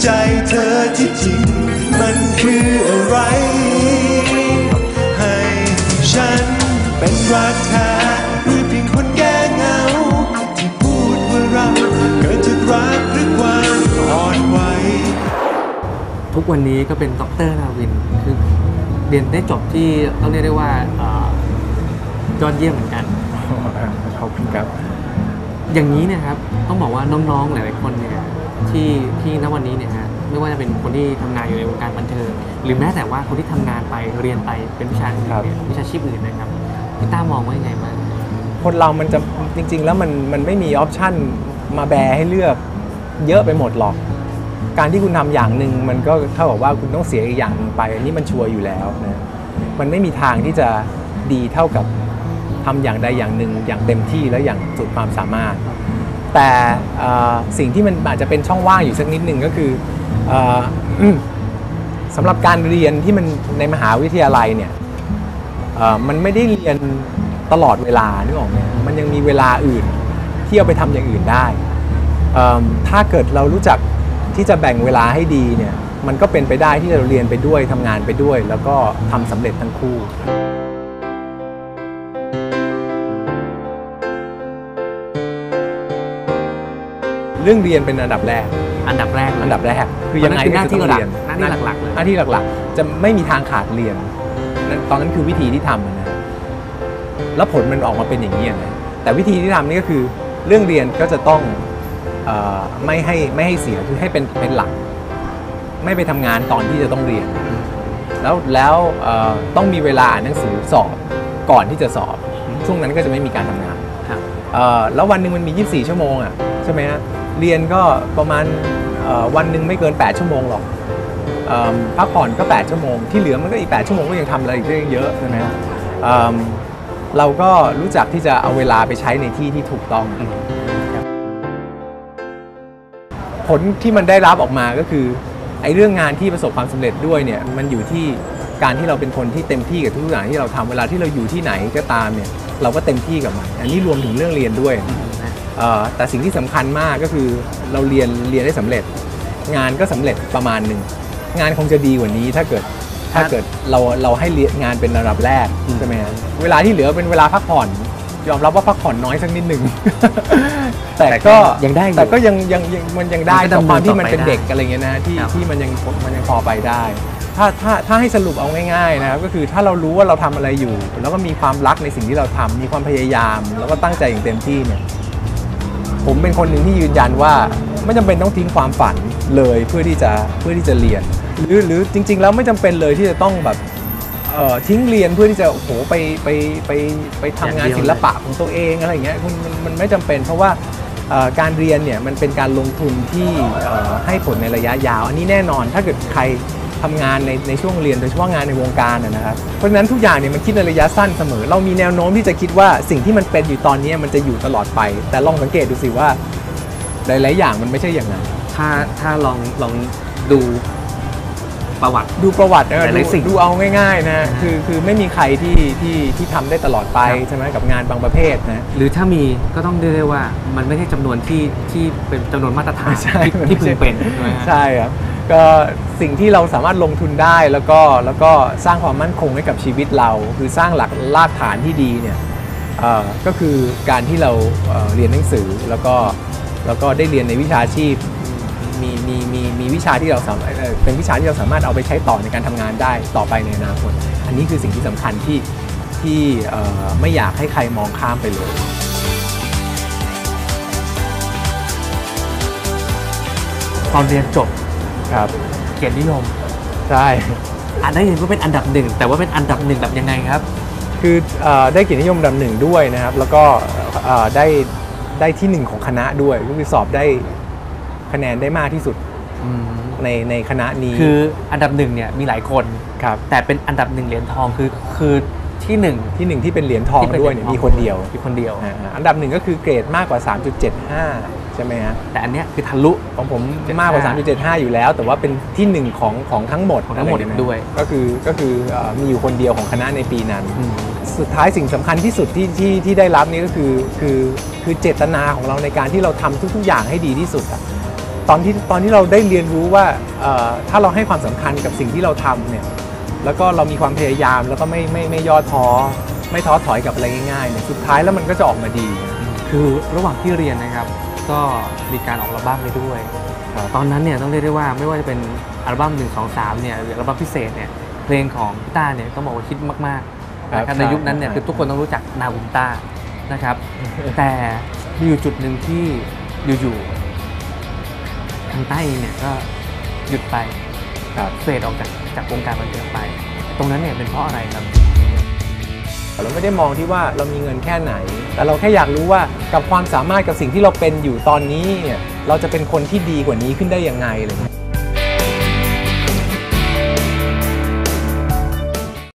ที่จริง มันคืออะไร ให้ฉันเป็นรักแท้หรือเพียงคนแก้เหงา ที่พูดว่าเราเกิดจากรักหรือความอ่อนไหวทุกวันนี้ก็เป็นด็อกเตอร์นาวินคือเรียนได้จบที่ต้องเรียกได้ว่าเอ่อยอดเยี่ยมเหมือนกัน ขอบคุณครับ อย่างนี้เนี่ยครับต้องบอกว่าน้องๆหลายๆคนเนี่ย ที่ที่ณวันนี้เนี่ยฮะไม่ว่าจะเป็นคนที่ทำงานอยู่ในวงการบันเทิงหรือแม้แต่ว่าคนที่ทำงานไปเรียนไปเป็นวิชาอื่นครับ เนี่ยวิชาชีพอื่นนะครับพี่ต้ามองว่ายังไงบ้าง คนเรามันจะจริง ๆ แล้วมันมันไม่มีออปชันมาแบร์ให้เลือกเยอะไปหมดหรอก การที่คุณทำอย่างหนึ่งมันก็เท่ากับว่าคุณต้องเสียอีกอย่างหนึ่งไปอันนี้มันชัวร์อยู่แล้วนะมันไม่มีทางที่จะดีเท่ากับทำอย่างใดอย่างหนึ่งอย่างเต็มที่และอย่างสุดความสามารถ แต่สิ่งที่มันอาจจะเป็นช่องว่างอยู่สักนิดหนึ่งก็คืออสำหรับการเรียนที่มันในมหาวิทยาลัยเนี่ยมันไม่ได้เรียนตลอดเวลานึกออกไหมมันยังมีเวลาอื่นที่เอาไปทำอย่างอื่นได้ ถ้าเกิดเรารู้จักที่จะแบ่งเวลาให้ดีเนี่ยมันก็เป็นไปได้ที่เราเรียนไปด้วยทำงานไปด้วย แล้วก็ทำสำเร็จทั้งคู่ รื่องเรียนเป็นอันดับแรก อันดับแรกเลยอันดับแรกคือยังไงหน้าที่ก็หจะลัต้อกงเรียนหน้าที่หลักๆเลยหน้าที่หลักๆ จะไม่มีทางขาดเรียนนั่นตอนนั้นคือวิธีที่ทำนะแล้วผลมันออกมาเป็นอย่างนี้นะแต่วิธีที่ทำนี่ก็คือเรื่องเรียนก็จะต้องเออไม่ให้ไม่ให้เสียคือให้เป็นเป็นหลัก ไม่ไปทำงานตอนที่จะต้องเรียน แล้วแล้วเอ่อต้องมีเวลาอ่านหนังสือสอบก่อนที่จะสอบ ช่วงนั้นก็จะไม่มีการทำงานครับเอ่อแล้ววันหนึ่งมันมี 24 ชั่วโมงอะใช่ไหมฮะ เรียนก็ประมาณเอ่อวันหนึ่งไม่เกิน 8 ชั่วโมงหรอกเอิ่มพักผ่อนก็ 8 ชั่วโมง ที่เหลือมันก็อีก 8 ชั่วโมงก็ยังทำอะไรอีกเรื่องเยอะใช่ไหมฮะเอิ่มเราก็รู้จักที่จะเอาเวลาไปใช้ในที่ที่ถูกต้องครับผลที่มันได้รับออกมาก็คือไอ้เรื่องงานที่ประสบความสำเร็จด้วยเนี่ยมันอยู่ที่การที่เราเป็นคนที่เต็มที่กับทุกอย่างที่เราทำเวลาที่เราอยู่ที่ไหนก็ตามเนี่ยเราก็เต็มที่กับมัน อันนี้รวมถึงเรื่องเรียนด้วยนะเอ่อ แต่สิ่งที่สำคัญมากก็คือเราเรียนเรียนได้สำเร็จ งานก็สำเร็จประมาณหนึ่งงานคงจะดีกว่านี้ถ้าเกิดถ้าเกิดเราเราให้เรียนงานเป็นระดับแรกใช่ไหมฮะเวลาที่เหลือเป็นเวลาพักผ่อน ยอมรับว่าพักผ่อนน้อยสักนิดหนึ่งแต่ก็ยังได้อยู่แต่ก็ยังยังยังมันยังได้มันก็ต่อความที่มันดำเนินต่อไปเป็นเด็กได้อะไรเงี้ยนะที่ครับที่มันยังมันยังพอไปได้ ถ้าถ้าถ้าให้สรุปเอาง่ายๆนะครับก็คือถ้าเรารู้ว่าเราทำอะไรอยู่ แล้วก็มีความรักในสิ่งที่เราทำมีความพยายาม แล้วก็ตั้งใจอย่างเต็มที่เนี่ย ผมเป็นคนหนึ่งที่ยืนยันว่าไม่จำเป็นต้องทิ้งความฝันเลยเพื่อที่จะเพื่อที่จะเรียน หรือหรือจริง ๆ แล้วไม่จำเป็นเลยที่จะต้องแบบเอ่อทิ้งเรียนเพื่อที่จะโอ้โหไปไปไปไปทำงานอย่างเดียวศิลปะของตัวเองอะไรอย่างเงี้ยคุณมันมันไม่จำเป็นเพราะว่าเอ่อการเรียนเนี่ยมันเป็นการลงทุนที่เอ่อให้ผลในระยะยาว อันนี้แน่นอนถ้าเกิดใคร ทำงานในในช่วงเรียนโดยเฉพาะงานในวงการนะนะครับเพราะฉะนั้นทุกอย่างเนี่ยมันคิดในระยะสั้นเสมอ เรามีแนวโน้มที่จะคิดว่าสิ่งที่มันเป็นอยู่ตอนนี้มันจะอยู่ตลอดไป แต่ลองสังเกตดูสิว่าหลายๆอย่างมันไม่ใช่อย่างนั้นถ้าถ้าลองลองดูประวัติดูประวัตินะหลายๆดูสิ่งดูเอาง่ายๆนะคือคือไม่มีใครที่ที่ที่ทำได้ตลอดไปครับใช่ไหมกับงานบางประเภทนะหรือถ้ามีก็ต้องเรียกได้ว่ามันไม่ใช่จำนวนที่ที่เป็นจำนวนมาตรฐานใช่ที่มันที่ไม่พึใช่งเป็นใช่ไหมฮะใช่ครับ ก็สิ่งที่เราสามารถลงทุนได้แล้วก็แล้วก็สร้างความมั่นคงให้กับชีวิตเรา คือสร้างหลักรากฐานที่ดีเนี่ยก็คือการที่เราเเรียนหนังสือแล้วก็แล้วก็ได้เรียนในวิชาชีพมีมีมีมีวิชาที่เราสามารถเป็นวิชาที่เราสามารถเอาไปใช้ต่อในการทำงานได้ต่อไปในอนาคตอันนี้คือสิ่งที่สำคัญที่ที่ไม่อยากให้ใครมองข้ามไปเลยตอนเรียนจบ ครับ เกียรตินิยม ใช่อ่านได้เห็นว่าเป็นอันดับหนึ่งแต่ว่าเป็นอันดับหนึ่งแบบยังไงครับ คือเออได้เกียรตินิยมอันดับหนึ่งด้วยนะครับ แล้วก็เอ่อได้ได้ที่หนึ่งของคณะด้วยก็คือสอบได้คะแนนได้มากที่สุดในในคณะนี้คืออันดับหนึ่งเนี่ยมีหลายคนครับแต่เป็นอันดับหนึ่งเหรียญทองคือคือที่หนึ่งที่หนึ่งที่เป็นเหรียญทองที่เป็นด้วยเหรีเนี่ยญทองมีคนเดียวมีคนเดียวอ่าอันดับหนึ่งก็คือเกรดมากกว่า 3.75 ใช่ไหมฮะแต่อันเนี้ยคือทะลุของผม75มากกว่า 3.75 อยู่แล้ว แต่ว่าเป็นที่หนึ่งของของทั้งหมดของทั้งหมดะไรอางเงี้ด้วย ก็คือก็คือเอ่อมีอยู่คนเดียวของคณะในปีนั้นอืมสุดท้ายสิ่งสำคัญที่สุดที่ที่ที่ได้รับนี่ก็คือคือคือเจตนาของเราในการที่เราทำทุก ๆ อย่างให้ดีที่สุดอะตอนที่ตอนที่เราได้เรียนรู้ว่าเอ่อถ้าเราให้ความสำคัญกับสิ่งที่เราทำเนี่ยแล้วก็เรามีความพยายามแล้วก็ไม่ไม่ไม่ย่อท้อไม่ท้อถอยกับอะไรง่ายๆเนี่ยสุดท้ายแล้วมันก็จะออกมาดี คือระหว่างที่เรียนนะครับ ก็มีการออกอัลบั้มไปด้วยครับตอนนั้นเนี่ยต้องเรียกได้ว่าไม่ว่าจะเป็นอัลบั้ม1 2 3เนี่ยหรืออัลบั้มพิเศษเนี่ยเพลงของพี่ต้าเนี่ยต้องบอกว่าฮิตมากๆนะครับในยุคนั้นเนี่ยคือทุกคนต้องรู้จักนาบุมต้านะครับ แต่มีอยู่จุดหนึ่งที่อยู่ๆทางใต้เองเนี่ยก็หยุดไปครับเฟดออกจากจากวงการบันเทิงไป ตรงนั้นเนี่ยเป็นเพราะอะไรครับ เราไม่ได้มองที่ว่าเรามีเงินแค่ไหน แต่เราแค่อยากรู้ว่ากับความสามารถกับสิ่งที่เราเป็นอยู่ตอนนี้เนี่ยเราจะเป็นคนที่ดีกว่านี้ขึ้นได้ยังไงอะไรเงี้ย